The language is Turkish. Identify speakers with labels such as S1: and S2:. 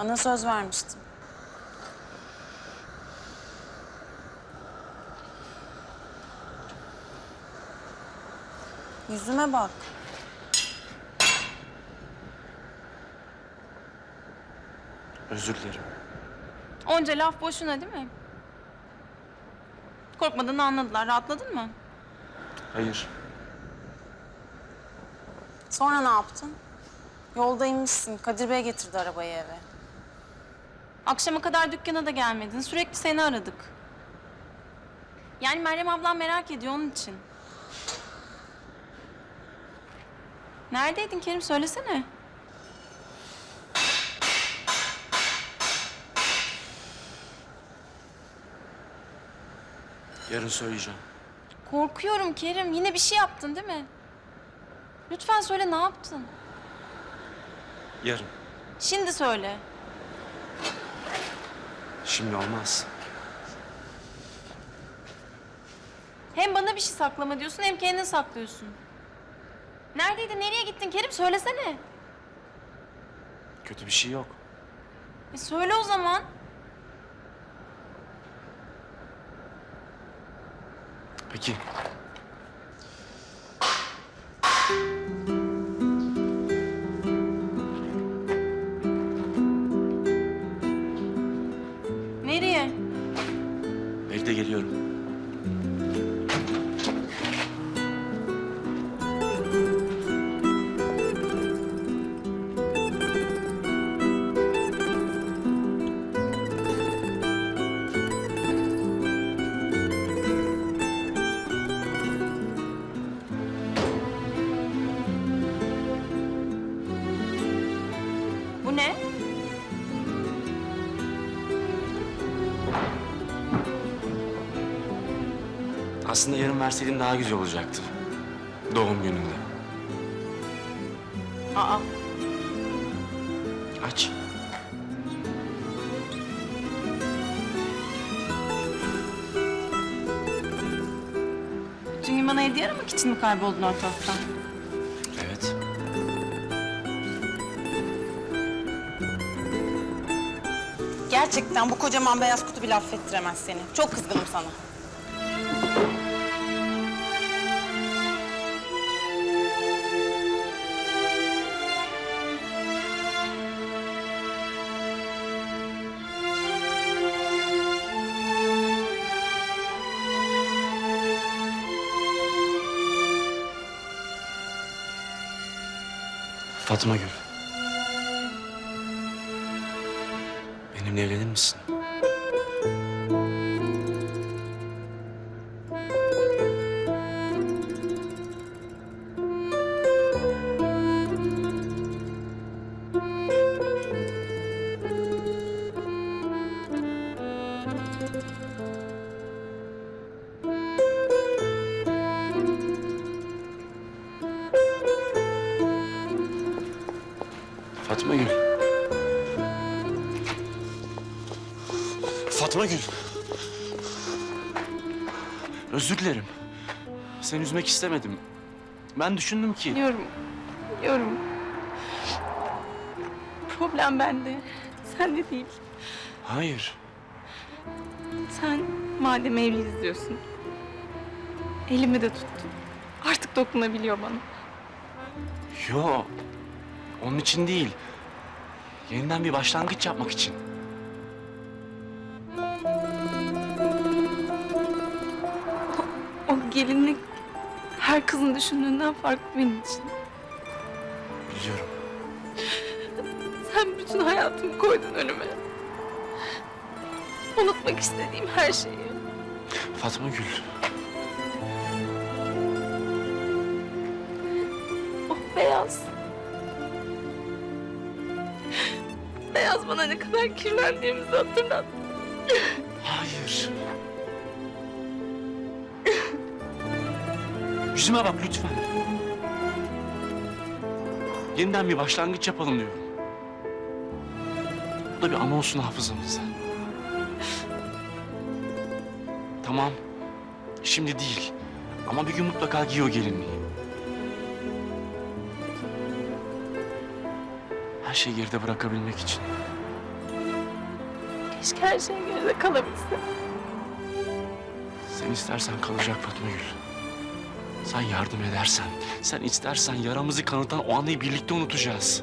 S1: Bana söz vermiştin. Yüzüme bak.
S2: Özür dilerim.
S1: Onca laf boşuna değil mi? Korkmadığını anladılar. Rahatladın mı?
S2: Hayır.
S1: Sonra ne yaptın? Yolda inmişsin. Kadir Bey getirdi arabayı eve. Akşama kadar dükkana da gelmedin. Sürekli seni aradık. Yani Meryem ablam merak ediyor onun için. Neredeydin Kerim? Söylesene.
S2: Yarın söyleyeceğim.
S1: Korkuyorum Kerim. Yine bir şey yaptın değil mi? Lütfen söyle ne yaptın?
S2: Yarın.
S1: Şimdi söyle.
S2: Şimdi olmaz.
S1: Hem bana bir şey saklama diyorsun hem kendin saklıyorsun. Neredeydin, nereye gittin Kerim? Söylesene.
S2: Kötü bir şey yok.
S1: E söyle o zaman.
S2: Peki.
S1: Nereye?
S2: Bekle geliyorum. Aslında yarın verseydin daha güzel olacaktı. Doğum gününde.
S1: Aa,
S2: Aç.
S1: bütün gün bana hediye aramak için mi kayboldun ortalıktan?
S2: Evet.
S1: Gerçekten bu kocaman beyaz kutu bile affettiremez seni. Çok kızgınım sana.
S2: Fatma Gül. Benimle evlenir misin? Fatma Gül. Fatma Gül. Özür dilerim. Seni üzmek istemedim. Ben düşündüm ki...
S3: Biliyorum, biliyorum. Problem bende, sende değil.
S2: Hayır.
S3: Sen madem evliyiz diyorsun, elimi de tuttun. Artık dokunabiliyor bana.
S2: Yo. Onun için değil. Yeniden bir başlangıç yapmak için.
S3: O gelinlik her kızın düşündüğünden farklı benim için.
S2: Biliyorum.
S3: Sen bütün hayatımı koydun önüme. Unutmak istediğim her şeyi.
S2: Fatma Gül.
S3: O beyaz. Beyaz bana ne kadar kirlendiğimizi hatırlat.
S2: Hayır. Yüzüme bak lütfen. Yeniden bir başlangıç yapalım diyorum. Bu da bir anı olsun hafızamızda. Tamam. Şimdi değil. Ama bir gün mutlaka giy o gelinliği. Her şeyi geride bırakabilmek için.
S3: Keşke her şey geride kalabilse.
S2: Sen istersen kalacak Fatma Gül. Sen yardım edersen, sen istersen yaramızı kanıtan o anı birlikte unutacağız.